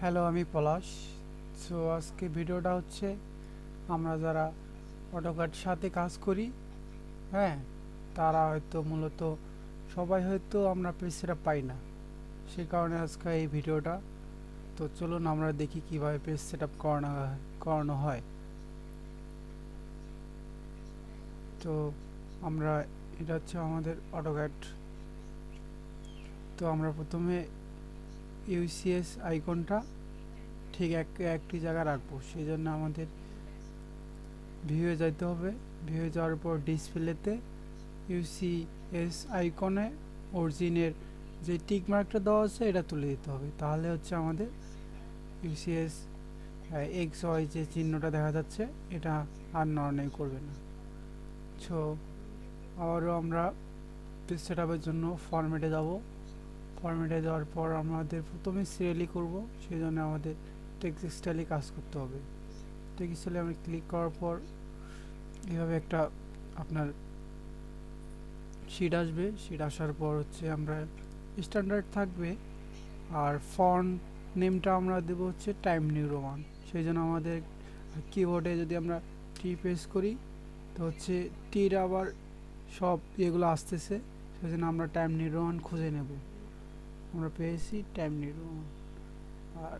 Hello আমি পলাশ। So আজকে ভিডিওটা হচ্ছে আমরা যারা অটোকাট সাথে কাজ করি হ্যাঁ তারা হয়তো মূলত সবাই হয়তো আমরা পেজটা পাই না। সে কারণে আজকে এই ভিডিওটা। তো চলুন আমরা দেখি কীভাবে পেজ সেট আপ করানো করানো হয়। তো আমরা, এটা হচ্ছে আমাদের অটোক্যাট তো আমরা প্রথমে ইউসিএস আইকনটা ঠিক এক, একটি জায়গায় রাখব। সেই জন্য আমাদের ভিউয়ে যাইতে হবে। ভিউয়ে যাওয়ার পর ডিসপ্লেতে ইউসিএস আইকনে অরিজিনের যে টিক মার্কটা দেওয়া আছে, এটা তুলে দিতে হবে। তাহলে হচ্ছে আমাদের ইউসিএস এক্স ওয়াই যে চিহ্নটা দেখা যাচ্ছে। এটা আর নড়ানড়ি করবে না। সো আবারও আমরা সেট জন্য ফরম্যাটে যাব। ফরম্যাটে যাওয়ার পর আমাদের প্রথমে সিরিয়ালি করব, সেই জন্য আমাদের টেক্সট স্টাইলে কাজ করতে হবে। টেক্সট স্টাইলে আমি ক্লিক করার পর এভাবে একটা আপনার শিট আসবে। শিট আসার পর হচ্ছে আমরা স্ট্যান্ডার্ড থাকবে আর ফন্ট নেমটা আমরা দেবো হচ্ছে টাইম নিউ রোমান সেই জন্য আমাদের কিবোর্ডে যদি আমরা টি প্রেস করি, তো হচ্ছে টির আবার সব এগুলো আসতেছে। সেই জন্য আমরা টাইম নিউ রোমান খুঁজে নেব। আমরা পেয়েছি টাইম নিউ আর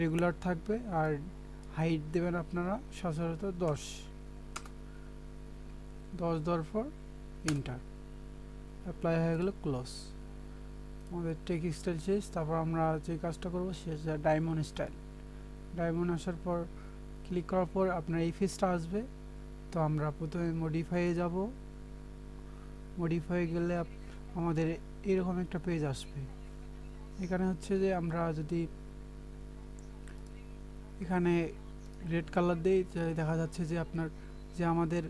রেগুলার থাকবে, আর হাইট দেবেন আপনারা সচরাচর দশ। দশ দেওয়ার পর ইন্টার অ্যাপ্লাই হয়ে গেলে ক্লোজ আমাদের টেক স্টাইল শেষ, তারপর আমরা যে কাজটা করব শেষ ডায়মন্ড স্টাইল ডায়মন্ড আসার পর ক্লিক করার পর আপনার এই ফেসটা আসবে। তো আমরা প্রথমে মডিফাইয়ে যাব। মডিফাই গেলে আমাদের এরকম একটা পেজ আসবে। এখানে হচ্ছে যে আমরা যদি এখানে রেড কালার দিই দেখা যাচ্ছে যে আপনার যে আমাদের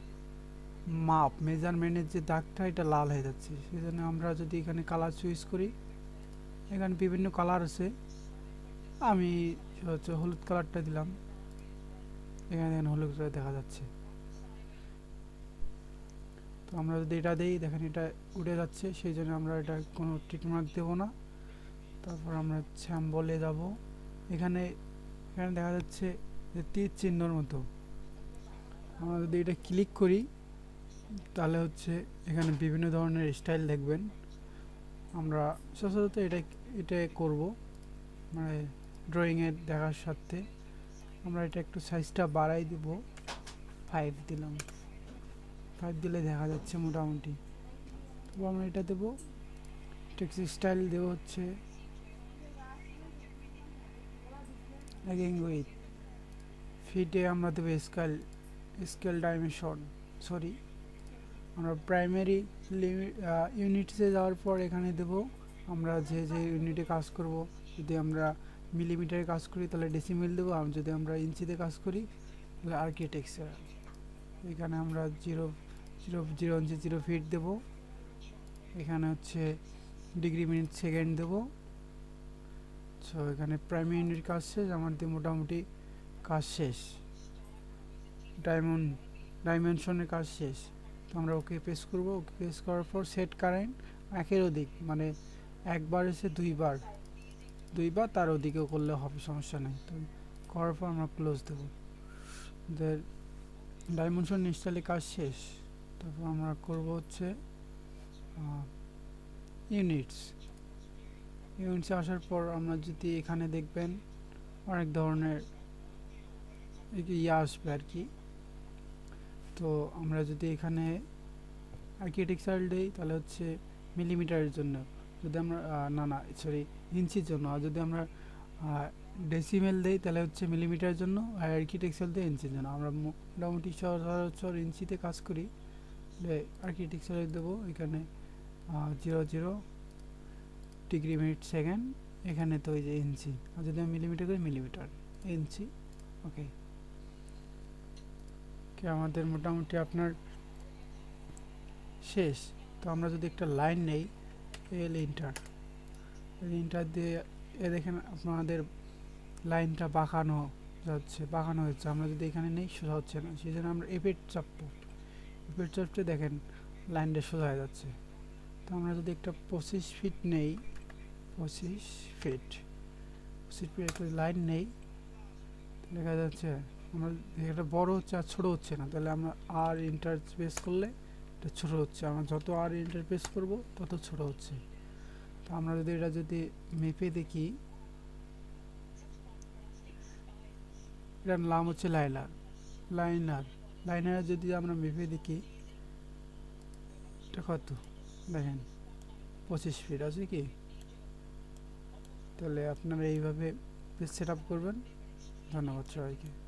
মাপ মেজারমেন্টের যে দাগটা, এটা লাল হয়ে যাচ্ছে। সেই জন্য আমরা যদি এখানে কালার চুজ করি, এখানে বিভিন্ন কালার আছে। আমি হচ্ছে হলুদ কালারটা দিলাম। এখানে দেখেন হলুদ কালার দেখা যাচ্ছে। তো আমরা যদি এটা দিই, দেখেন এটা উড়ে যাচ্ছে। সেই জন্য আমরা এটা কোনো ট্রিটমার্ক দেবো না। তারপর আমরা বলে যাব। এখানে এখানে দেখা যাচ্ছে যে তীর চিহ্নর মতো। আমরা যদি এটা ক্লিক করি, তাহলে হচ্ছে এখানে বিভিন্ন ধরনের স্টাইল দেখবেন। আমরা সচরাচর এটা এটা করব মানে ড্রয়িংয়ের দেখার সাথে। আমরা এটা একটু সাইজটা বাড়াই দেব। ফাইভ দিলাম। ফাইভ দিলে দেখা যাচ্ছে মোটামুটি। তো আমরা এটা দেবো। টেক্সট স্টাইল দেবো হচ্ছে অ্যাগেন উইথ ফিটে আমরা দেবো স্কেল স্কেল ডাইমেনশন সরি আমরা প্রাইমারি লিমিট ইউনিটসে যাওয়ার পর এখানে দেব। আমরা যে যে ইউনিটে কাজ করব, যদি আমরা মিলিমিটারে কাজ করি, তাহলে ডেসিমেল দেবো। আর যদি আমরা ইঞ্চিতে কাজ করি, তাহলে আর্কিটেকচার এখানে আমরা zero zero zero inch zero feet দেবো। এখানে হচ্ছে ডিগ্রি মিনিট সেকেন্ড দেবো। সো এখানে প্রাইমারি ইউনিট কাজ শেষ আমাদের মোটামুটি কাজ শেষ। ডায়মন্ড ডাইমেনশনের কাজ শেষ। তো আমরা ওকে পেস করব। ওকে পেস করার পর সেট কারেন্ট একের অধিক মানে একবার এসে দুইবার। দুইবার তার অধিকেও করলে হবে, সমস্যা নেই। তো করার পর আমরা ক্লোজ দেব। ডাইমেনশন ইনস্টলে কাজ শেষ। তারপর আমরা করব হচ্ছে ইউনিটস ইউনিটসে আসার পর আমরা যদি এখানে দেখবেন অনেক ধরনের ইয়ে আসবে আর কি। তো আমরা যদি এখানে আর্কিটেকচার দিই, তাহলে হচ্ছে মিলিমিটারের জন্য। যদি আমরা না না সরি ইঞ্চির জন্য। আর যদি আমরা ডেসিমেল দিই, তাহলে হচ্ছে মিলিমিটারের জন্য। আর আর্কিটেকচার দিই ইঞ্চির জন্য। আমরা মোটামুটি সচরাচর ইঞ্চিতে কাজ করি। আর্কিটেকচারে দেবো এখানে zero zero degree minute second, এখানে তো ওই যে ইঞ্চি। আর যদি আমি মিলিমিটার করি, মিলিমিটার। ইঞ্চি, ওকে। কি আমাদের মোটামুটি আপনার শেষ। তো আমরা যদি একটা লাইন নেই, এল ইন্টার। ইন্টার দিয়ে এ দেখেন আপনাদের লাইনটা বাঁকানো যাচ্ছে, বাঁকানো হচ্ছে আমরা যদি এখানে নেই, সোজা হচ্ছে না। সেই জন্য আমরা এপেট চাপবো। এপেট চাপতে দেখেন লাইনটা সোজা হয়ে যাচ্ছে। তো আমরা যদি একটা পঁচিশ ফিট নেই, পঁচিশ ফিট পঁচিশ ফিট একটা লাইন নেই দেখা যাচ্ছে আমরা এটা বড় হচ্ছে আর ছোটো হচ্ছে না। তাহলে আমরা আর ইন্টারফেস করলে এটা ছোটো হচ্ছে। আমরা যত আর ইন্টারফেস করব, তত ছোট হচ্ছে। তো আমরা যদি এটা যদি মেপে দেখি, এটার নাম হচ্ছে লাইনার লাইনার লাইনার যদি আমরা মেপে দেখি, এটা কত? দেখেন পঁচিশ ফিট আছে কি? তাহলে আপনারা এইভাবে সেট আপ করবেন। ধন্যবাদ সবাইকে।